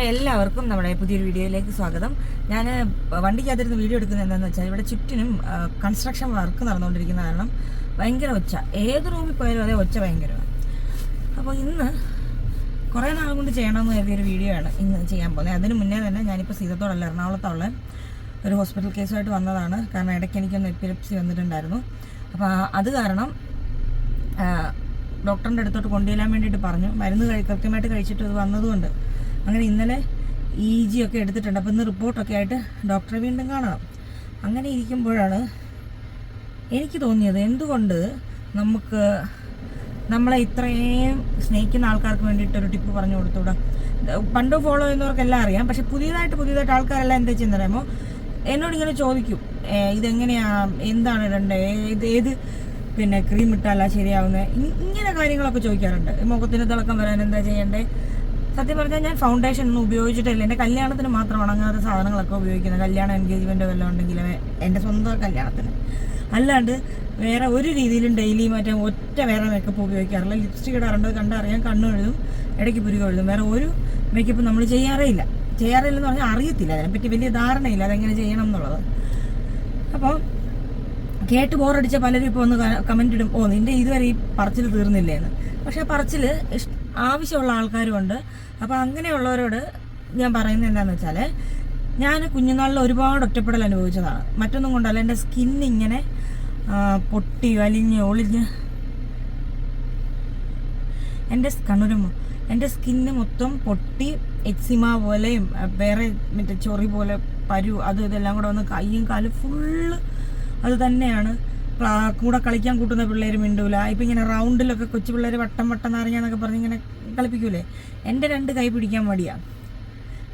അപ്പോൾ എല്ലാവർക്കും നമ്മുടെ പുതിയൊരു വീഡിയോയിലേക്ക് സ്വാഗതം. ഞാൻ വണ്ടിക്കകത്തിരുന്ന് വീഡിയോ എടുക്കുന്നത് എന്താണെന്ന് വെച്ചാൽ ഇവിടെ ചുറ്റിനും കൺസ്ട്രക്ഷൻ വർക്ക് നടന്നുകൊണ്ടിരിക്കുന്ന കാരണം ഭയങ്കര ഒച്ച. ഏത് റൂമിൽ പോയാലും അതേ ഒച്ച ഭയങ്കരമാണ്. അപ്പോൾ ഇന്ന് കുറേ നാൾ കൊണ്ട് ചെയ്യണമെന്ന് കരുതിയൊരു വീഡിയോ ആണ് ഇന്ന് ചെയ്യാൻ പോകുന്നത്. അതിന് മുന്നേ തന്നെ ഞാനിപ്പോൾ സീതത്തോടല്ല എറണാകുളത്തുള്ള ഒരു ഹോസ്പിറ്റൽ കേസുമായിട്ട് വന്നതാണ്. കാരണം ഇടയ്ക്ക് എനിക്കൊന്ന് എപ്പിലപ്സി വന്നിട്ടുണ്ടായിരുന്നു. അപ്പോൾ അത് കാരണം ഡോക്ടറിന്റെ അടുത്തോട്ട് കൊണ്ടുചെല്ലാൻ വേണ്ടിയിട്ട് പറഞ്ഞു. മരുന്ന് കൃത്യമായിട്ട് കഴിച്ചിട്ട് അത് വന്നതുകൊണ്ട് അങ്ങനെ ഇന്നലെ ഇ ജി ഒക്കെ എടുത്തിട്ടുണ്ട്. അപ്പോൾ ഇന്ന് റിപ്പോർട്ടൊക്കെ ആയിട്ട് ഡോക്ടറെ വീണ്ടും കാണണം. അങ്ങനെ ഇരിക്കുമ്പോഴാണ് എനിക്ക് തോന്നിയത് എന്തുകൊണ്ട് നമുക്ക് നമ്മളെ ഇത്രയും സ്നേഹിക്കുന്ന ആൾക്കാർക്ക് വേണ്ടിയിട്ട് ഒരു ടിപ്പ് പറഞ്ഞു കൊടുത്തൂടാ പണ്ട് ഫോളോ ചെയ്യുന്നവർക്കെല്ലാം അറിയാം. പക്ഷെ പുതിയതായിട്ട് പുതിയതായിട്ട് ആൾക്കാരെല്ലാം എന്താ ചെയ്യുന്നത് അറിയാമോ എന്നോട് ഇങ്ങനെ ചോദിക്കും. ഇതെങ്ങനെയാ? എന്താണ് ഇടണ്ടേ? ഇത് ഏത് പിന്നെ ക്രീം ഇട്ടാലാ ശരിയാവുന്നത് ഇങ്ങനെ കാര്യങ്ങളൊക്കെ ചോദിക്കാറുണ്ട്. മുഖത്തിന് തിളക്കം വരാൻ എന്താ ചെയ്യണ്ടേ? സത്യം പറഞ്ഞാൽ ഞാൻ ഫൗണ്ടേഷൻ ഒന്നും ഉപയോഗിച്ചിട്ടില്ല. എന്റെ കല്യാണത്തിന് മാത്രം അങ്ങനത്തെ സാധനങ്ങളൊക്കെ ഉപയോഗിക്കുന്നത്. കല്യാണം എൻഗേജ്മെന്റ് വല്ലതും ഉണ്ടെങ്കിൽ എന്റെ സ്വന്തം കല്യാണത്തിന്. അല്ലാണ്ട് വേറെ ഒരു രീതിയിലും ഡെയിലി മറ്റേ ഒറ്റ വേറെ മേക്കപ്പ് ഉപയോഗിക്കാറില്ല. ലിപ്സ്റ്റിക് ഇടാറുണ്ട് കണ്ടറിയാൻ കണ്ണു എഴുതും ഇടയ്ക്ക് പുരുക എഴുതും വേറെ ഒരു മേക്കപ്പ് നമ്മൾ ചെയ്യാറേ ഇല്ല. ചെയ്യാറില്ലെന്ന് പറഞ്ഞാൽ അറിയത്തില്ല. അതിനെപ്പറ്റി വലിയ ധാരണയില്ല. അതെങ്ങനെ ചെയ്യണം എന്നുള്ളത്. അപ്പോൾ കേട്ട് ബോറടിച്ച പലരും ഇപ്പോൾ ഒന്ന് കമന്റ് ഇടും. ഓ നിന്റെ ഇതുവരെ ഈ പറച്ചിൽ തീർന്നില്ലേ എന്ന് പക്ഷേ പറച്ചിൽ ഇഷ്- ആവശ്യമുള്ള ആൾക്കാരുമുണ്ട്. അപ്പോൾ അങ്ങനെയുള്ളവരോട് ഞാൻ പറയുന്നത് എന്താണെന്ന് വെച്ചാൽ ഞാൻ കുഞ്ഞുനാളിൽ ഒരുപാട് ഒറ്റപ്പെടൽ അനുഭവിച്ചതാണ്. മറ്റൊന്നും കൊണ്ടല്ല എന്റെ സ്കിൻ ഇങ്ങനെ പൊട്ടി വലിഞ്ഞ് ഒളിഞ്ഞ്. എന്റെ കണ്ണൂരമ്മ എന്റെ സ്കിന്ന് മൊത്തം പൊട്ടി എക്സിമ പോലെയും വേറെ മറ്റേ ചൊറി പോലെ പരു അത് ഇതെല്ലാം കൂടെ വന്ന് കയ്യും കാലും ഫുള്ള് അത് തന്നെയാണ്. കൂടെ കളിക്കാൻ കൂട്ടുന്ന പിള്ളേർ മിണ്ടൂല. ഇപ്പം ഇങ്ങനെ റൗണ്ടിലൊക്കെ കൊച്ചു പിള്ളേർ വട്ടം വട്ടം നിറഞ്ഞാന്നൊക്കെ പറഞ്ഞ് ഇങ്ങനെ കളിപ്പിക്കൂലേ? എന്റെ രണ്ട് കൈ പിടിക്കാൻ മടിയാണ്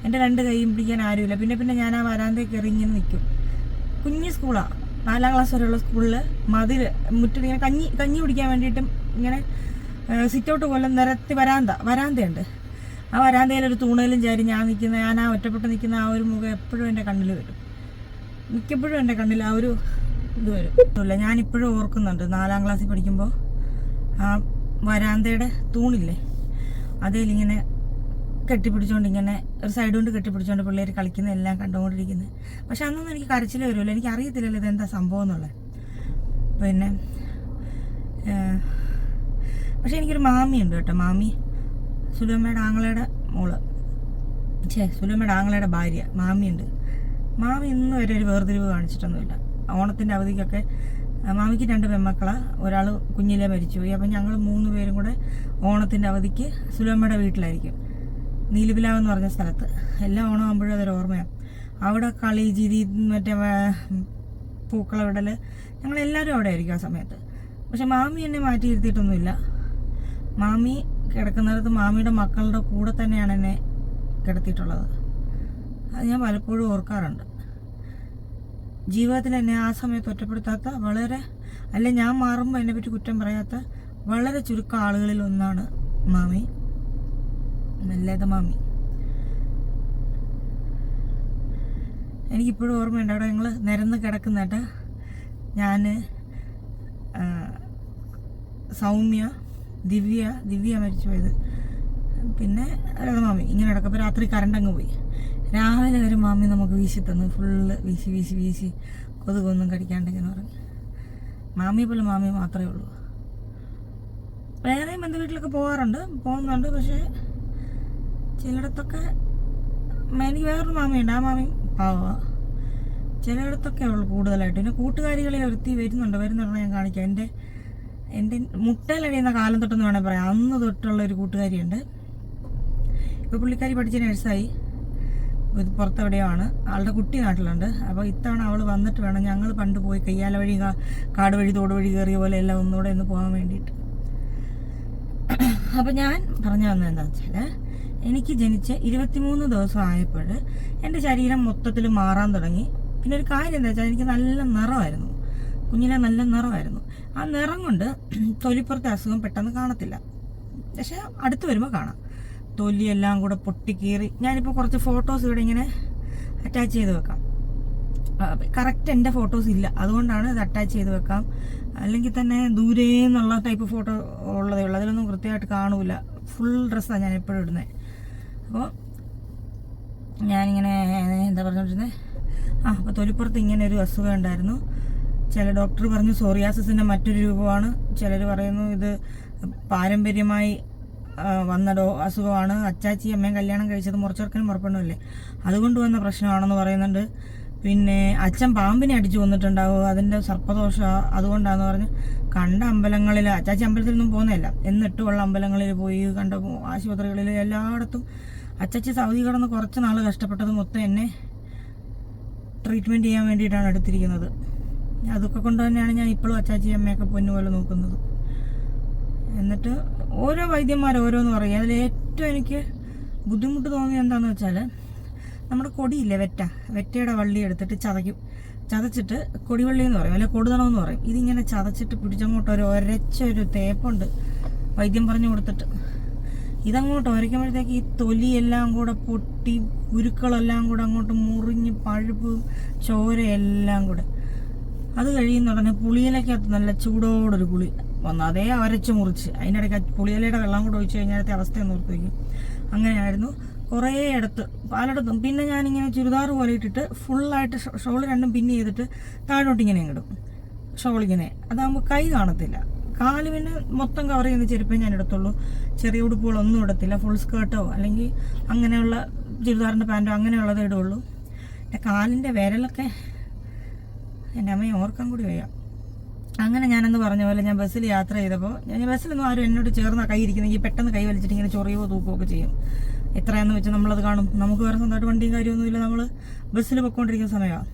എന്റെ രണ്ട് കൈയും പിടിക്കാൻ ആരുമില്ല. പിന്നെ പിന്നെ ഞാൻ ആ വരാന്തയിൽ കയറി ഇങ്ങനെ നിൽക്കും കുഞ്ഞു സ്കൂളാണ് നാലാം ക്ലാസ് വരെയുള്ള സ്കൂളിൽ മതിൽ മുറ്റിങ്ങനെ കഞ്ഞി കഞ്ഞി പിടിക്കാൻ വേണ്ടിയിട്ടും ഇങ്ങനെ സിറ്റ് ഔട്ട് പോലെ നിരത്തി വരാന്ത വരാന്തയുണ്ട്. ആ വരാന്തയിലൊരു ഒരു തൂണയിലും ചാരി ഞാൻ നിൽക്കുന്ന ഞാൻ ആ ഒറ്റപ്പെട്ട് നിൽക്കുന്ന ആ ഒരു മുഖം എപ്പോഴും എന്റെ കണ്ണിൽ വരും. മിക്കപ്പോഴും എന്റെ കണ്ണിൽ ആ ഒരു ഇത് വരും. ഇല്ല ഞാനിപ്പോഴും ഓർക്കുന്നുണ്ട്. നാലാം ക്ലാസ്സിൽ പഠിക്കുമ്പോൾ ആ വരാന്തയുടെ തൂണില്ലേ? അതിലിങ്ങനെ കെട്ടിപ്പിടിച്ചോണ്ട് ഇങ്ങനെ ഒരു സൈഡ് കൊണ്ട് കെട്ടിപ്പിടിച്ചോണ്ട് പിള്ളേർ കളിക്കുന്ന എല്ലാം കണ്ടുകൊണ്ടിരിക്കുന്നത് പക്ഷെ അന്നൊന്നും എനിക്ക് കരച്ചിൽ വരുമല്ലോ എനിക്ക് അറിയത്തില്ലല്ലോ ഇതെന്താ സംഭവം എന്നുള്ളത്. പിന്നെ പക്ഷെ എനിക്കൊരു മാമിയുണ്ട് കേട്ടോ. മാമി സുലമ്മയുടെ ആങ്ങളയുടെ മോൾ. ഛേ സുലമ്മയുടെ ആങ്ങളയുടെ ഭാര്യ. മാമിയുണ്ട് മാമി ഇന്നും വരെ ഒരു വേർതിരിവ് കാണിച്ചിട്ടൊന്നുമില്ല. ഓണത്തിന്റെ അവധിക്കൊക്കെ മാമിക്ക് രണ്ട് പെമ്മക്കളാണ് ഒരാൾ കുഞ്ഞിലെ മരിച്ചുപോയി. അപ്പം ഞങ്ങൾ മൂന്ന് പേരും കൂടെ ഓണത്തിന്റെ അവധിക്ക് സുലമ്മയുടെ വീട്ടിലായിരിക്കും. നീലുപിലാവ് എന്ന് പറഞ്ഞ സ്ഥലത്ത്. എല്ലാ ഓണം ആകുമ്പോഴും അതൊരു ഓർമ്മയാണ് അവിടെ കളി ചിരി മറ്റേ പൂക്കളവിടൽ ഞങ്ങളെല്ലാവരും അവിടെ ആയിരിക്കും ആ സമയത്ത്. പക്ഷെ മാമി എന്നെ മാറ്റി ഇരുത്തിയിട്ടൊന്നുമില്ല. മാമി കിടക്കുന്നിടത്ത് മാമിയുടെ മക്കളുടെ കൂടെ തന്നെയാണ് എന്നെ കിടത്തിയിട്ടുള്ളത്. അത് ഞാൻ പലപ്പോഴും ഓർക്കാറുണ്ട്. ജീവിതത്തിൽ എന്നെ ആ സമയത്ത് ഒറ്റപ്പെടുത്താത്ത വളരെ അല്ലെ ഞാൻ മാറുമ്പോൾ എന്നെ പറ്റി കുറ്റം പറയാത്ത വളരെ ചുരുക്കം ആളുകളിൽ ഒന്നാണ് മാമി. നല്ലത മാമി. എനിക്കിപ്പോഴും ഓർമ്മയുണ്ട് അവിടെ ഞങ്ങൾ നിരന്ന് കിടക്കുന്നേട്ട. ഞാൻ സൗമ്യ ദിവ്യ ദിവ്യ മരിച്ചു പോയത് പിന്നെ അല്ലാതെ മാമി. ഇങ്ങനെ കിടക്കപ്പോൾ രാത്രി കറണ്ട് അങ്ങ് പോയി. രാവിലെ ഒരു മാമി നമുക്ക് വീശി തന്നു. ഫുള്ള് വീശി വീശി വീശി കൊതുകൊന്നും കടിക്കാണ്ടെങ്കിൽ ഇങ്ങനെ പറഞ്ഞു. മാമി പോലെ മാമി മാത്രമേ ഉള്ളൂ. വേറെയും ബന്ധു വീട്ടിലൊക്കെ പോകാറുണ്ട്. പോകുന്നുണ്ട്. പക്ഷേ ചിലയിടത്തൊക്കെ എനിക്ക് വേറൊരു മാമിയുണ്ട്. ആ മാമി പാവുക ചിലയിടത്തൊക്കെ ഉള്ളു കൂടുതലായിട്ട്. പിന്നെ കൂട്ടുകാരികളെ ഒരുത്തി വരുന്നുണ്ട്. വരുന്നുണ്ടെന്ന് ഞാൻ കാണിക്കാം. എന്റെ എന്റെ മുട്ടയിലടിയുന്ന കാലം തൊട്ടെന്ന് വേണേൽ പറയാം. അന്ന് തൊട്ടുള്ള ഒരു കൂട്ടുകാരിയുണ്ട്. ഇപ്പോൾ പുള്ളിക്കാരി പഠിച്ച നഴ്സായി ഇത് പുറത്തെവിടെയോ ആണ് ആളുടെ കുട്ടി നാട്ടിലുണ്ട്. അപ്പോൾ ഇത്തവണ അവൾ വന്നിട്ട് വേണം ഞങ്ങൾ പണ്ട് പോയി കയ്യാല വഴി കാട് വഴി തോട് വഴി കയറിയ പോലെ എല്ലാം ഒന്നുകൂടെ ഒന്ന് പോകാൻ വേണ്ടിയിട്ട്. അപ്പോൾ ഞാൻ പറഞ്ഞു വന്നത് എന്താണെന്ന് വെച്ചാൽ എനിക്ക് ജനിച്ച് ഇരുപത്തിമൂന്ന് ദിവസം ആയപ്പോൾ എന്റെ ശരീരം മൊത്തത്തിൽ മാറാൻ തുടങ്ങി. പിന്നെ ഒരു കാര്യം എന്താ വെച്ചാൽ എനിക്ക് നല്ല നിറമായിരുന്നു. കുഞ്ഞിനെ നല്ല നിറമായിരുന്നു. ആ നിറം കൊണ്ട് തൊലിപ്പുറത്തെ അസുഖം പെട്ടെന്ന് കാണത്തില്ല. പക്ഷെ അടുത്ത് വരുമ്പോൾ കാണാം. തൊലിയെല്ലാം കൂടെ പൊട്ടിക്കീറി ഞാനിപ്പോൾ കുറച്ച് ഫോട്ടോസ് ഇവിടെ ഇങ്ങനെ അറ്റാച്ച് ചെയ്ത് വെക്കാം. കറക്റ്റ് എന്റെ ഫോട്ടോസ് ഇല്ല. അതുകൊണ്ടാണ് ഇത് അറ്റാച്ച് ചെയ്ത് വെക്കാം. അല്ലെങ്കിൽ തന്നെ ദൂരെ എന്നുള്ള ടൈപ്പ് ഫോട്ടോ ഉള്ളതേ ഉള്ളൂ. അതിലൊന്നും കൃത്യമായിട്ട് കാണൂല. ഫുൾ ഡ്രസ്സാണ് ഞാൻ എപ്പോഴും ഇടുന്നത് അപ്പോൾ ഞാനിങ്ങനെ എന്താ പറഞ്ഞോണ്ടിരുന്നത് ആ അപ്പോൾ തൊലിപ്പുറത്ത് ഇങ്ങനെ ഒരു അസുഖം ഉണ്ടായിരുന്നു. ചില ഡോക്ടർ പറഞ്ഞു സോറിയാസിന്റെ മറ്റൊരു രൂപമാണ്. ചിലർ പറയുന്നു ഇത് പാരമ്പര്യമായി ആ, വന്ന ഡോ അസുഖമാണ്. അച്ചാച്ചി അമ്മയും കല്യാണം കഴിച്ചത് മുറച്ചെറുക്കനും മുറപ്പെണ്ണുമല്ലേ അതുകൊണ്ട് വന്ന പ്രശ്നമാണെന്ന് പറയുന്നുണ്ട്. പിന്നെ അച്ഛൻ പാമ്പിനെ അടിച്ചു വന്നിട്ടുണ്ടാവും അതിന്റെ സർപ്പദോഷ അതുകൊണ്ടാന്ന് പറഞ്ഞ് കണ്ട അമ്പലങ്ങളിൽ അച്ചാച്ചി അമ്പലത്തിലൊന്നും പോകുന്നില്ല എന്നിട്ടുള്ള അമ്പലങ്ങളിൽ പോയി കണ്ട ആശുപത്രികളിൽ എല്ലായിടത്തും അച്ചാച്ചി സൗദി കടന്ന് കുറച്ച് നാൾ കഷ്ടപ്പെട്ടത് മൊത്തം എന്നെ ട്രീറ്റ്മെന്റ് ചെയ്യാൻ വേണ്ടിയിട്ടാണ് എടുത്തിരിക്കുന്നത്. അതൊക്കെ കൊണ്ട് തന്നെയാണ് ഞാൻ ഇപ്പോഴും അച്ചാച്ചി അമ്മയൊക്കെ പൊന്നുപോലെ നോക്കുന്നത്. എന്നിട്ട് ഓരോ വൈദ്യന്മാർ ഓരോന്ന് പറയും. അതിൽ ഏറ്റവും എനിക്ക് ബുദ്ധിമുട്ട് തോന്നിയത് എന്താണെന്ന് വെച്ചാൽ നമ്മുടെ കൊടിയില്ലേ വെറ്റ? വെറ്റയുടെ വള്ളി എടുത്തിട്ട് ചതയ്ക്കും. ചതച്ചിട്ട് കൊടിവള്ളി എന്ന് പറയും അല്ലെ കൊടുതണം എന്ന് പറയും. ഇതിങ്ങനെ ചതച്ചിട്ട് പിടിച്ചങ്ങോട്ട് ഒരു ഒരച്ച ഒരു തേപ്പുണ്ട് വൈദ്യം പറഞ്ഞു കൊടുത്തിട്ട്. ഇതങ്ങോട്ട് ഒരയ്ക്കുമ്പോഴത്തേക്ക് ഈ തൊലിയെല്ലാം കൂടെ പൊട്ടി ഉരുക്കളെല്ലാം കൂടെ അങ്ങോട്ട് മുറിഞ്ഞ് പഴുപ്പ് ചോരയെല്ലാം കൂടെ. അത് കഴിയുന്ന ഉടനെ പുളിയിലക്കകത്ത് നല്ല ചൂടോടൊരു പുളി. വന്നു. അതേ അരച്ച് മുറിച്ച്. അതിനിടയ്ക്ക് പുളിയിലയുടെ വെള്ളം കൂടെ ഒഴിച്ച് കഴിഞ്ഞാലത്തെ അവസ്ഥയൊന്ന് ഓർത്ത് വയ്ക്കും അങ്ങനെയായിരുന്നു. കുറേ ഇടത്ത് പലയിടത്തും പിന്നെ ഞാനിങ്ങനെ ചുരിദാർ പോലെ ഇട്ടിട്ട് ഫുള്ളായിട്ട് ഷോൾ രണ്ടും പിന്നെ ചെയ്തിട്ട് താഴോട്ട് ഇങ്ങനെ ഇടും. ഷോളിങ്ങനെ അതാകുമ്പോൾ കൈ കാണത്തില്ല. കാൽ പിന്നെ മൊത്തം കവർ ചെയ്യുന്ന ചെരുപ്പേ ഞാൻ എടുത്തുള്ളൂ ചെറിയ ഉടുപ്പുകളൊന്നും ഇടത്തില്ല. ഫുൾ സ്കേർട്ടോ അല്ലെങ്കിൽ അങ്ങനെയുള്ള ചുരിദാറിന്റെ പാന്റോ അങ്ങനെയുള്ളതേ ഇടുള്ളൂ. എന്റെ കാലിന്റെ വിരലൊക്കെ എന്റെ അമ്മയെ ഓർക്കാൻ കൂടി വയ്യ. അങ്ങനെ ഞാനെന്ന് പറഞ്ഞ പോലെ ഞാൻ ബസ്സിൽ യാത്ര ചെയ്തപ്പോൾ ഞാൻ ബസ്സിലൊന്നും ആരും എന്നോട് ചേർന്ന കൈ ഇരിക്കുന്നെങ്കിൽ പെട്ടെന്ന് കൈ വലിച്ചിട്ട് ഇങ്ങനെ ചൊറിയോ തൂക്കുകയോ ഒക്കെ ചെയ്യും. എത്രയാന്ന് വെച്ചാൽ നമ്മളത് കാണും. നമുക്ക് വേറെ സ്വന്തമായിട്ട് വണ്ടിയും കാര്യമൊന്നുമില്ല. നമ്മൾ ബസ്സിൽ പൊയ്ക്കൊണ്ടിരിക്കുന്ന സമയമാണ്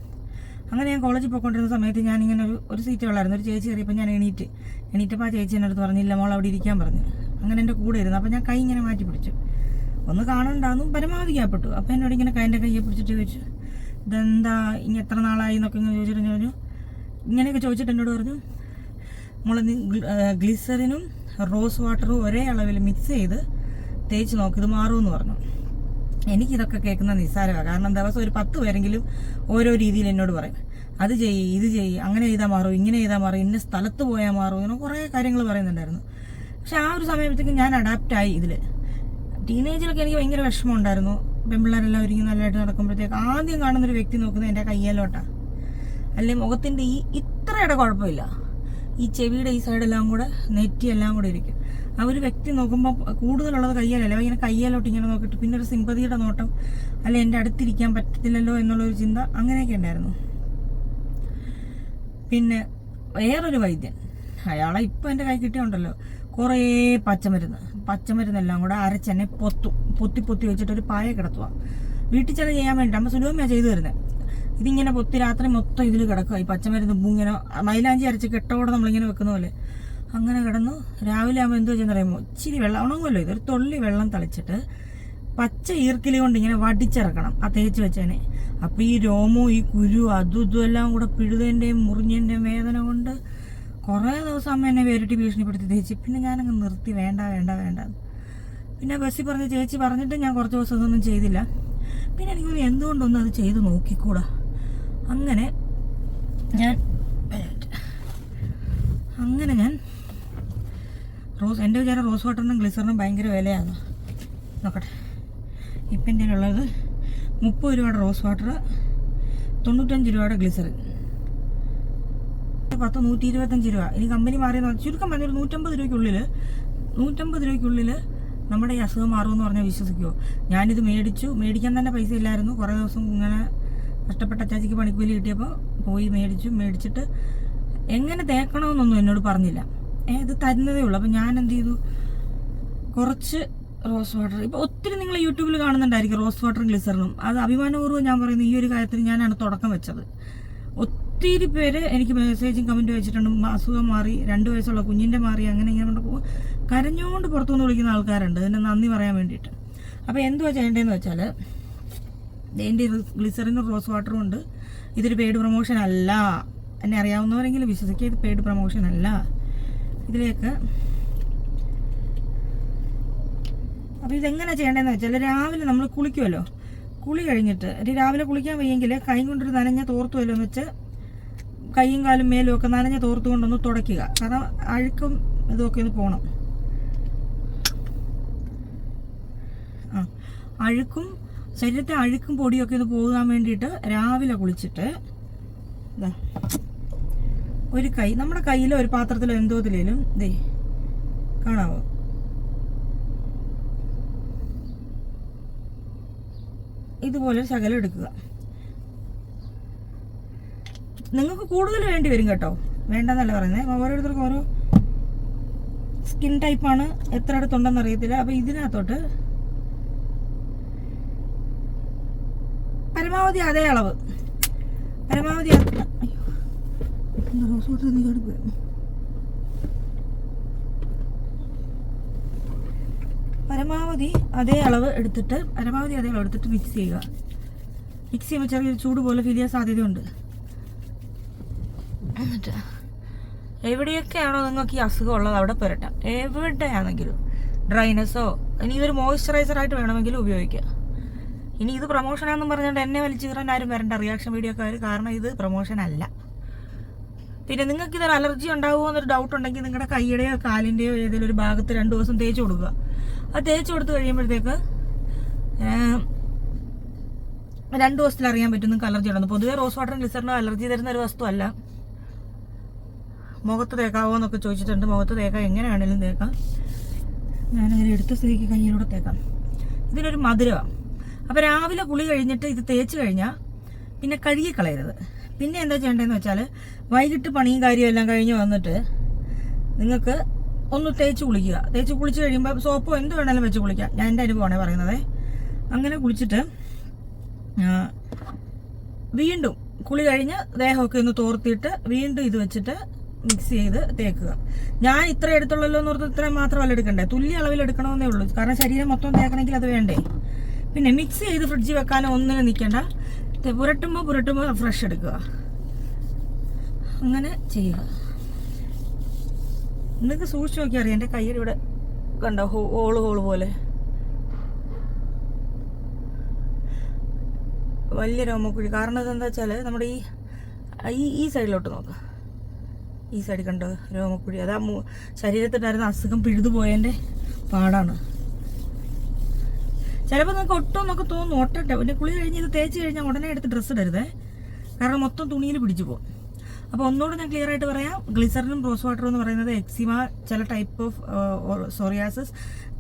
അങ്ങനെ ഞാൻ കോളേജിൽ പോയിക്കൊണ്ടിരുന്ന സമയത്ത് ഞാനിങ്ങനെ ഒരു ഒരു സീറ്റ് ഉള്ളായിരുന്നു ഒരു ചേച്ചി കയറിയപ്പോൾ ഞാൻ എണീറ്റ്. എണീറ്റപ്പോൾ ആ ചേച്ചി എന്നോട് പറഞ്ഞില്ല മോൾ അവിടെ ഇരിക്കാൻ പറഞ്ഞു. അങ്ങനെ എന്റെ കൂടെ ഇരുന്നു. അപ്പോൾ ഞാൻ കൈ ഇങ്ങനെ മാറ്റി പിടിച്ചു. ഒന്ന് കാണണ്ടാന്നും പരമാവധി ഗ്യാപ്പെട്ടു അപ്പോൾ എന്നോട് ഇങ്ങനെ കൈന്റെ കയ്യെ പിടിച്ചിട്ട് ചോദിച്ചു ഇതെന്താ ഇനി എത്ര നാളായി? എന്നൊക്കെ ഇങ്ങനെ ചോദിച്ചിട്ട് ഞാൻ പറഞ്ഞു ഇങ്ങനെയൊക്കെ ചോദിച്ചിട്ട് എന്നോട് പറഞ്ഞു നമ്മൾ ഗ്ലിസറിനും റോസ് വാട്ടറും ഒരേ അളവിൽ മിക്സ് ചെയ്ത് തേച്ച് നോക്കി ഇത് മാറുമെന്ന് പറഞ്ഞു. എനിക്കിതൊക്കെ കേൾക്കുന്ന നിസ്സാരമാണ് കാരണം ദിവസം ഒരു പത്ത് പേരെങ്കിലും ഓരോ രീതിയിൽ എന്നോട് പറയും. അത് ചെയ്യ് ഇത് ചെയ്യ് അങ്ങനെ ചെയ്താൽ മാറും ഇങ്ങനെ ചെയ്താൽ മാറും ഇന്ന സ്ഥലത്ത് പോയാൽ മാറും ഇങ്ങനെ കുറേ കാര്യങ്ങൾ പറയുന്നുണ്ടായിരുന്നു. പക്ഷെ ആ ഒരു സമയത്തേക്ക് ഞാൻ അഡാപ്റ്റായി ഇതിൽ ടീനേജിലൊക്കെ എനിക്ക് ഭയങ്കര വിഷമം ഉണ്ടായിരുന്നു. പെൺപിള്ളേരെല്ലാം ഒരുങ്ങി നല്ലതായിട്ട് നടക്കുമ്പോഴത്തേക്ക് ആദ്യം കാണുന്നൊരു വ്യക്തി നോക്കുന്നത് എന്റെ കയ്യിലോട്ടാണ് അല്ലെ മുഖത്തിന്റെ ഈ ഇത്രയുടെ കുഴപ്പമില്ല. ഈ ചെവിയുടെ ഈ സൈഡെല്ലാം കൂടെ നെറ്റി എല്ലാം കൂടെ ഇരിക്കും. ആ ഒരു വ്യക്തി നോക്കുമ്പോൾ കൂടുതലുള്ളത് കയ്യാലല്ല? ഇങ്ങനെ കയ്യാലോട്ട് ഇങ്ങനെ നോക്കിയിട്ട് പിന്നെ ഒരു സിമ്പതിയുടെ നോട്ടം അല്ലെ എന്റെ അടുത്തിരിക്കാൻ പറ്റത്തില്ലല്ലോ എന്നുള്ളൊരു ചിന്ത അങ്ങനെയൊക്കെ ഉണ്ടായിരുന്നു. പിന്നെ വേറൊരു വൈദ്യൻ അയാളെ ഇപ്പം എന്റെ കൈ കിട്ടിയുണ്ടല്ലോ. കുറേ പച്ചമരുന്ന് പച്ചമരുന്നെല്ലാം കൂടെ അരച്ചെന്നെ പൊത്തു പൊത്തി പൊത്തി വെച്ചിട്ട് ഒരു പായ കിടത്തുക വീട്ടിൽ ചെന്ന് ചെയ്യാൻ വേണ്ടി അമ്മ സുലഭമാണ് ചെയ്തു തരുന്നത് ഇതിങ്ങനെ പൊത്തി രാത്രി മൊത്തം ഇതിൽ കിടക്കുക. ഈ പച്ചമരുന്ന് ഇങ്ങനെ മൈലാഞ്ചി അരച്ച് കെട്ടോടെ നമ്മളിങ്ങനെ വെക്കുന്ന പോലെ. അങ്ങനെ കിടന്നു രാവിലെ ആകുമ്പോൾ എന്തോ ചെയ്യുന്നറിയുമോ ഇച്ചിരി വെള്ളം ഉണങ്ങുമല്ലോ. ഇതൊരു തുള്ളി വെള്ളം തളിച്ചിട്ട് പച്ച ഈർക്കിലി കൊണ്ട് ഇങ്ങനെ വടിച്ചിറക്കണം. ആ തേച്ച് വെച്ചേനെ. അപ്പോൾ ഈ രോമവും ഈ കുരു അതും ഇതും എല്ലാം കൂടെ പിഴുതേന്റെയും മുറിഞ്ഞതിന്റെയും വേദന കൊണ്ട് കുറേ ദിവസം അമ്മ എന്നെ വേരിട്ട് ഭീഷണിപ്പെടുത്തി തേച്ച്. പിന്നെ ഞാനങ്ങ് നിർത്തി. വേണ്ട വേണ്ട വേണ്ട. പിന്നെ ബസ്സിൽ പറഞ്ഞ് ചേച്ചി പറഞ്ഞിട്ട് ഞാൻ കുറച്ച് ദിവസം ഇതൊന്നും ചെയ്തില്ല. പിന്നെ എനിക്ക് എന്തുകൊണ്ടൊന്നും അത് ചെയ്ത് നോക്കിക്കൂടാ? അങ്ങനെ ഞാൻ അങ്ങനെ ഞാൻ റോസ് എന്റെ വിചാരം റോസ് വാട്ടറിനും ഗ്ലിസറിനും ഭയങ്കര വിലയാണ്. നോക്കട്ടെ. ഇപ്പം എന്റെ ഉള്ളത് മുപ്പത് രൂപയുടെ റോസ് വാട്ടർ തൊണ്ണൂറ്റഞ്ച് രൂപയുടെ ഗ്ലിസറിൻ പത്ത് നൂറ്റി ഇരുപത്തഞ്ച് രൂപ. ഇനി കമ്പനി മാറിയെന്ന് പറഞ്ഞാൽ ചുരുക്കം പറഞ്ഞൊരു നൂറ്റമ്പത് രൂപയ്ക്കുള്ളിൽ നൂറ്റമ്പത് രൂപയ്ക്കുള്ളിൽ നമ്മുടെ ഈ അസുഖം മാറുമെന്ന് പറഞ്ഞാൽ വിശ്വസിക്കുമോ ഞാനിത് മേടിച്ചു. മേടിക്കാൻ തന്നെ പൈസ ഇല്ലായിരുന്നു. കുറേ ദിവസം ഇങ്ങനെ കഷ്ടപ്പെട്ട അച്ചാച്ചിക്ക് പണിക്കൂലി കിട്ടിയപ്പോൾ പോയി മേടിച്ചു. മേടിച്ചിട്ട് എങ്ങനെ തേക്കണമെന്നൊന്നും എന്നോട് പറഞ്ഞില്ല. ഇത് തരുന്നതേ ഉള്ളൂ. അപ്പം ഞാൻ എന്ത് ചെയ്തു? കുറച്ച് റോസ് വാട്ടർ. ഇപ്പോൾ ഒത്തിരി നിങ്ങൾ യൂട്യൂബിൽ കാണുന്നുണ്ടായിരിക്കും റോസ് വാട്ടറും ഗ്ലിസറിനും. അത് അഭിമാനപൂർവം ഞാൻ പറയുന്നത് ഈ ഒരു കാര്യത്തിൽ ഞാനാണ് തുടക്കം വെച്ചത്. ഒത്തിരി പേര് എനിക്ക് മെസ്സേജും കമന്റും വെച്ചിട്ടുണ്ട്. "മ, അസുഖം മാറി രണ്ട് വയസ്സുള്ള കുഞ്ഞിന്റെ മാറി അങ്ങനെ ഇങ്ങനെ കൊണ്ട് കരഞ്ഞുകൊണ്ട് പുറത്തുനിന്ന് വിളിക്കുന്ന ആൾക്കാരുണ്ട്. അതിനെ നന്ദി പറയാൻ വേണ്ടിയിട്ട്. അപ്പോൾ എന്തുവാ ചെയ്യേണ്ടതെന്ന് വെച്ചാൽ എന്റെ ഗ്ലിസറിനും റോസ് വാട്ടറും ഉണ്ട്. ഇതൊരു പെയ്ഡ് പ്രൊമോഷൻ അല്ല. എന്നെ അറിയാവുന്നവരെങ്കിലും വിശ്വസിക്കുക ഇത് പെയ്ഡ് പ്രൊമോഷൻ അല്ല. ഇതിലേക്ക്. അപ്പോൾ ഇതെങ്ങനെ ചെയ്യേണ്ടതെന്ന് വെച്ചാൽ രാവിലെ നമ്മൾ കുളിക്കുമല്ലോ കുളി കഴിഞ്ഞിട്ട് രാവിലെ കുളിക്കാൻ വയ്യെങ്കിൽ കൈ കൊണ്ടൊരു നനഞ്ഞ തോർത്തുമല്ലോ എന്ന് വെച്ച് കൈയും കാലും മേലും ഒക്കെ നനഞ്ഞ തോർത്തുകൊണ്ടൊന്ന് തുടയ്ക്കുക. കാരണം അഴുക്കും ഇതൊക്കെ ഒന്ന് പോകണം അഴുക്കും ശരീരത്തെ അഴുക്കും പൊടിയൊക്കെ ഒന്ന് പോകാൻ വേണ്ടിയിട്ട് രാവിലെ കുളിച്ചിട്ട് ഒരു കൈ നമ്മുടെ കയ്യിലോ ഒരു പാത്രത്തിലോ എന്തോതിലേലും ദേ കാണാവോ? ഇതുപോലെ ശകലം എടുക്കുക. നിങ്ങൾക്ക് കൂടുതൽ വേണ്ടി വരും കേട്ടോ. വേണ്ടെന്നല്ല പറയുന്നത് ഓരോരുത്തർക്കും ഓരോ സ്കിൻ ടൈപ്പാണ് എത്ര അടുത്തുണ്ടെന്ന് അറിയത്തില്ല. അപ്പൊ ഇതിനകത്തോട്ട് പരമാവധി അതേ അളവ്. പരമാവധി റോസ് വാട്ടർ നീ കടുപ്പ് പരമാവധി അതേ അളവ് എടുത്തിട്ട് പരമാവധി അതേ അളവ് എടുത്തിട്ട് മിക്സ് ചെയ്യുക. മിക്സ് ചെയ്യുമ്പോൾ ചെറിയൊരു ചൂട് പോലെ ഫീൽ ചെയ്യാൻ സാധ്യതയുണ്ട്. എന്നിട്ട് എവിടെയൊക്കെയാണോ നിങ്ങൾക്ക് ഈ അസുഖം ഉള്ളത് അവിടെ പുരട്ടാം. എവിടെയാണെങ്കിലും ഡ്രൈനസോ ഇനി ഇതൊരു മോയ്സ്ചറൈസർ ആയിട്ട് വേണമെങ്കിലും ഉപയോഗിക്കാം. ഇനി ഇത് പ്രൊമോഷനാണെന്ന് പറഞ്ഞുകൊണ്ട് എന്നെ വലിച്ചു കയറാൻ ആരും വരണ്ട. റിയാക്ഷൻ വീഡിയോക്കാർ കാരണം ഇത് പ്രൊമോഷൻ അല്ല. പിന്നെ നിങ്ങൾക്ക് ഇതൊരു അലർജി ഉണ്ടാവുമോ എന്നൊരു ഡൗട്ട് ഉണ്ടെങ്കിൽ നിങ്ങളുടെ കൈയുടെയോ കാലിന്റെയോ ഏതെങ്കിലും ഒരു ഭാഗത്ത് രണ്ട് ദിവസം തേച്ച് കൊടുക്കുക. അത് തേച്ച് കൊടുത്ത് കഴിയുമ്പോഴത്തേക്ക് രണ്ട് ദിവസത്തിൽ അറിയാൻ പറ്റും നിങ്ങൾക്ക് അലർജി ഉണ്ടെന്ന് പൊതുവേ റോസ് വാട്ടറും ഗ്ലിസറിനും അലർജി തരുന്ന ഒരു വസ്തുവല്ല മുഖത്ത് തേക്കാവോ എന്നൊക്കെ ചോദിച്ചിട്ടുണ്ട്. മുഖത്ത് തേക്കാം. എങ്ങനെ വേണേലും തേക്കാം. ഞാനങ്ങനെ എടുത്ത സ്ഥിതിക്ക് കയ്യിലൂടെ തേക്കാം. ഇതിനൊരു മധുരമാണ് അപ്പോൾ രാവിലെ കുളി കഴിഞ്ഞിട്ട് ഇത് തേച്ച് കഴിഞ്ഞാൽ പിന്നെ കഴുകി കളയരുത്. പിന്നെ എന്താ ചെയ്യേണ്ടതെന്ന് വെച്ചാൽ വൈകിട്ട് പണിയും കാര്യവും എല്ലാം കഴിഞ്ഞ് വന്നിട്ട് നിങ്ങൾക്ക് ഒന്ന് തേച്ച് കുളിക്കുക. തേച്ച് കുളിച്ച് കഴിയുമ്പോൾ സോപ്പോ എന്ത് വേണമെങ്കിലും വെച്ച് കുളിക്കാം. ഞാൻ എന്റെ അനുഭവമാണ് പറയുന്നത്. അങ്ങനെ കുളിച്ചിട്ട് വീണ്ടും കുളി കഴിഞ്ഞ് ദേഹമൊക്കെ ഒന്ന് തോർത്തിയിട്ട് വീണ്ടും ഇത് വെച്ചിട്ട് മിക്സ് ചെയ്ത് തേക്കുക. ഞാൻ ഇത്ര എടുത്തുള്ളല്ലോ എന്ന് ഓർത്ത് ഇത്രയും മാത്രമല്ല എടുക്കണ്ടേ. തുല്യ അളവിൽ എടുക്കണമെന്നേ ഉള്ളൂ. കാരണം ശരീരം മൊത്തം തേക്കണമെങ്കിൽ അത് വേണ്ടേ? പിന്നെ മിക്സ് ചെയ്ത് ഫ്രിഡ്ജിൽ വെക്കാനോ ഒന്നിനും നിൽക്കണ്ട പുരട്ടുമ്പോൾ പുരട്ടുമ്പോൾ ഫ്രഷ് എടുക്കുക. അങ്ങനെ ചെയ്യുക. നിങ്ങൾക്ക് സൂക്ഷിച്ച് നോക്കി അറിയാം. എന്റെ കയ്യിൽ ഇവിടെ കണ്ടോ ഹോൾ ഹോൾ പോലെ. വലിയ രോമക്കുഴി. കാരണം ഇതെന്താ വെച്ചാൽ നമ്മുടെ ഈ ഈ ഈ സൈഡിലോട്ട് നോക്കാം. ഈ സൈഡിൽ കണ്ടോ രോമക്കുഴി? അതാ ശരീരത്തിന്റെ ശരീരത്തിണ്ടായിരുന്ന അസുഖം പിഴുതുപോയതിന്റെ പാടാണ്. ചിലപ്പോൾ നിങ്ങൾക്ക് ഒട്ടും എന്നൊക്കെ തോന്നും ഒട്ടട്ടെ. പിന്നെ കുളി കഴിഞ്ഞ് ഇത് തേച്ച് കഴിഞ്ഞാൽ ഉടനെ എടുത്ത് ഡ്രസ്സ് ഇടരുതേ. കാരണം മൊത്തം തുണിയിൽ പിടിച്ചു പോകും. അപ്പോൾ ഒന്നുകൂടെ ഞാൻ ക്ലിയർ ആയിട്ട് പറയാം. ഗ്ലിസറിനും റോസ് വാട്ടറും എന്ന് പറയുന്നത് എക്സിമ ചില ടൈപ്പ് ഓഫ് സോറിയാസിസ്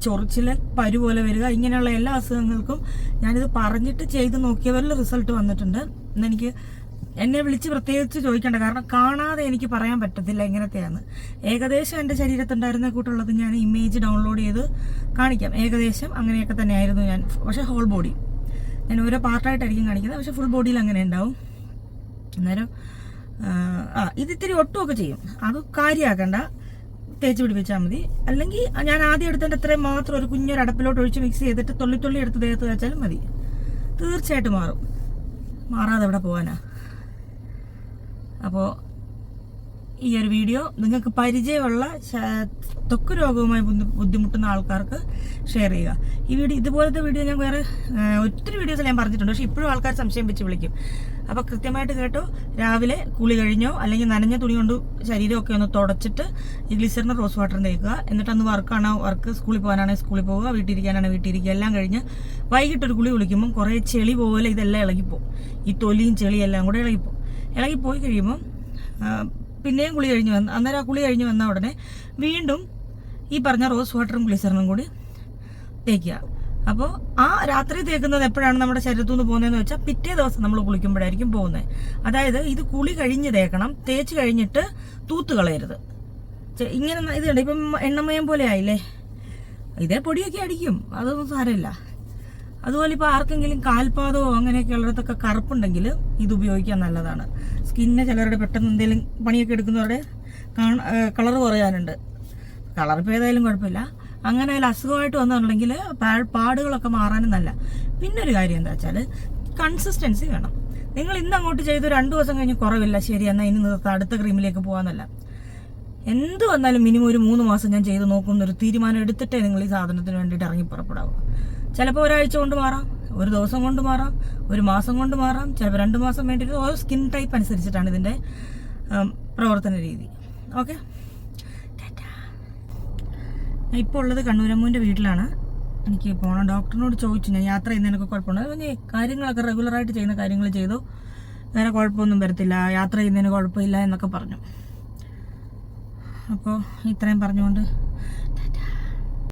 ചൊറിച്ചിൽ പരു പോലെ വരിക ഇങ്ങനെയുള്ള എല്ലാ അസുഖങ്ങൾക്കും ഞാനിത് പറഞ്ഞിട്ട് ചെയ്ത് നോക്കിയവരിൽ റിസൾട്ട് വന്നിട്ടുണ്ട്. എന്നെനിക്ക് എന്നെ വിളിച്ച് പ്രത്യേകിച്ച് ചോദിക്കേണ്ട. കാരണം കാണാതെ എനിക്ക് പറയാൻ പറ്റത്തില്ല എങ്ങനത്തെയാണ് ഏകദേശം എന്റെ ശരീരത്തുണ്ടായിരുന്ന കൂട്ടുള്ളത് ഞാൻ ഇമേജ് ഡൗൺലോഡ് ചെയ്ത് കാണിക്കാം. ഏകദേശം അങ്ങനെയൊക്കെ തന്നെയായിരുന്നു ഞാൻ. പക്ഷേ ഹോൾ ബോഡി ഞാൻ ഓരോ പാർട്ടായിട്ടായിരിക്കും കാണിക്കുന്നത്. പക്ഷേ ഫുൾ ബോഡിയിൽ അങ്ങനെ ഉണ്ടാവും. അന്നേരം ആ, ഇതിത്തിരി ഒട്ടുമൊക്കെ ചെയ്യും. അത് കാര്യമാക്കണ്ട തേച്ച് പിടിപ്പിച്ചാൽ മതി. അല്ലെങ്കിൽ ഞാൻ ആദ്യം എടുത്തതിന്റെ അത്രയും മാത്രം ഒരു കുഞ്ഞൊരു അടപ്പിലോട്ട് ഒഴിച്ച് മിക്സ് ചെയ്തിട്ട് തുള്ളി തുള്ളി എടുത്ത് ദേഹത്ത് വെച്ചാലും മതി. തീർച്ചയായിട്ടും മാറും. മാറാതെ എവിടെ പോകാനാ അപ്പോൾ ഈ ഒരു വീഡിയോ നിങ്ങൾക്ക് പരിചയമുള്ള തൊക്ക് രോഗവുമായി ബുദ്ധിമുട്ടുന്ന ആൾക്കാർക്ക് ഷെയർ ചെയ്യുക. ഈ വീഡിയോ ഇതുപോലത്തെ വീഡിയോ ഞാൻ വേറെ ഒത്തിരി വീഡിയോസ് ഞാൻ പറഞ്ഞിട്ടുണ്ട്. പക്ഷേ ഇപ്പോഴും ആൾക്കാർ സംശയം വെച്ച് വിളിക്കും. അപ്പോൾ കൃത്യമായിട്ട് കേട്ടോ. രാവിലെ കുളി കഴിഞ്ഞോ അല്ലെങ്കിൽ നനഞ്ഞ തുണി കൊണ്ട് ശരീരമൊക്കെ ഒന്ന് തുടച്ചിട്ട് ഈ ഗ്ലിസറിന് റോസ് വാട്ടർ തേക്കുക. എന്നിട്ട് അന്ന് വർക്കാണോ വർക്ക് സ്കൂളിൽ പോകാനാണെങ്കിൽ സ്കൂളിൽ പോവുക വീട്ടിലിരിക്കാനാണ് വീട്ടിലിരിക്കുക എല്ലാം കഴിഞ്ഞ് വൈകിട്ടൊരു കുളി കുളിക്കുമ്പം കുറേ ചെളി പോലെ ഇതെല്ലാം ഇളകിപ്പോവും. ഈ തൊലിയും ചെളിയെല്ലാം കൂടെ ഇളകിപ്പോവും. ഇളകിപ്പോയി കഴിയുമ്പം ആ, പിന്നെയും കുളി കഴിഞ്ഞ് വന്ന് അന്നേരം ആ കുളി കഴിഞ്ഞ് വന്ന ഉടനെ വീണ്ടും ഈ പറഞ്ഞ റോസ് വാട്ടറും ഗ്ലിസറിനും കൂടി തേക്കുക. അപ്പോൾ ആ രാത്രി തേക്കുന്നത് എപ്പോഴാണ് നമ്മുടെ ശരീരത്തു നിന്ന് പോകുന്നതെന്ന് വെച്ചാൽ പിറ്റേ ദിവസം നമ്മൾ കുളിക്കുമ്പോഴായിരിക്കും പോകുന്നത്. അതായത് ഇത് കുളി കഴിഞ്ഞ് തേക്കണം തേച്ച് കഴിഞ്ഞിട്ട് തൂത്ത് കളയരുത്. ഇങ്ങനെ ഇതുണ്ട് ഇത് ഇപ്പം എണ്ണമയം പോലെ ആയില്ലേ? ഇതേ പൊടിയൊക്കെ അടിക്കും അതൊന്നും സാരമില്ല. അതുപോലെ ഇപ്പോൾ ആർക്കെങ്കിലും കാൽപാദമോ അങ്ങനെയൊക്കെ ഉള്ളിടത്തൊക്കെ കറുപ്പുണ്ടെങ്കിൽ ഇത് ഉപയോഗിക്കാൻ നല്ലതാണ്. സ്കിന്നിന് ചിലരുടെ പെട്ടെന്ന് എന്തെങ്കിലും പണിയൊക്കെ എടുക്കുന്നവരുടെ കളർ കുറയാനുണ്ട്. കളർ ഇപ്പോൾ ഏതായാലും കുഴപ്പമില്ല. അങ്ങനെ അതിൽ അസുഖമായിട്ട് വന്നിട്ടുണ്ടെങ്കിൽ പാടുകളൊക്കെ മാറാനും നല്ല. പിന്നെ ഒരു കാര്യം എന്താ വെച്ചാൽ കൺസിസ്റ്റൻസി വേണം. നിങ്ങൾ ഇന്ന് അങ്ങോട്ട് ചെയ്ത് രണ്ട് ദിവസം കഴിഞ്ഞ് കുറവില്ല ശരി എന്നാൽ ഇനി നിർത്താം അടുത്ത ക്രീമിലേക്ക് പോകാമെന്നല്ല എന്ത് വന്നാലും മിനിമം ഒരു മൂന്ന് മാസം ഞാൻ ചെയ്ത് നോക്കുന്നൊരു തീരുമാനം എടുത്തിട്ടേ നിങ്ങൾ ഈ സാധനത്തിന് വേണ്ടിയിട്ട് ഇറങ്ങി പുറപ്പെടാവൂ. ചിലപ്പോൾ ഒരാഴ്ച കൊണ്ട് മാറാം ഒരു ദിവസം കൊണ്ട് മാറാം ഒരു മാസം കൊണ്ട് മാറാം ചിലപ്പോൾ രണ്ട് മാസം വേണ്ടിയിട്ട് ഓരോ സ്കിൻ ടൈപ്പ് അനുസരിച്ചിട്ടാണ് ഇതിന്റെ പ്രവർത്തന രീതി. ഓക്കെ? ഇപ്പോൾ ഉള്ളത് കണ്ണൂരമ്മൂന്റെ വീട്ടിലാണ്. എനിക്ക് പോകണം ഡോക്ടറിനോട് ചോദിച്ചു. ഞാൻ യാത്ര ചെയ്യുന്നതിനൊക്കെ കുഴപ്പമുണ്ട്. പിന്നെ കാര്യങ്ങളൊക്കെ റെഗുലറായിട്ട് ചെയ്യുന്ന കാര്യങ്ങൾ ചെയ്തു. വേറെ കുഴപ്പമൊന്നും വരത്തില്ല. യാത്ര ചെയ്യുന്നതിന് കുഴപ്പമില്ല എന്നൊക്കെ പറഞ്ഞു. അപ്പോൾ ഇത്രയും പറഞ്ഞുകൊണ്ട്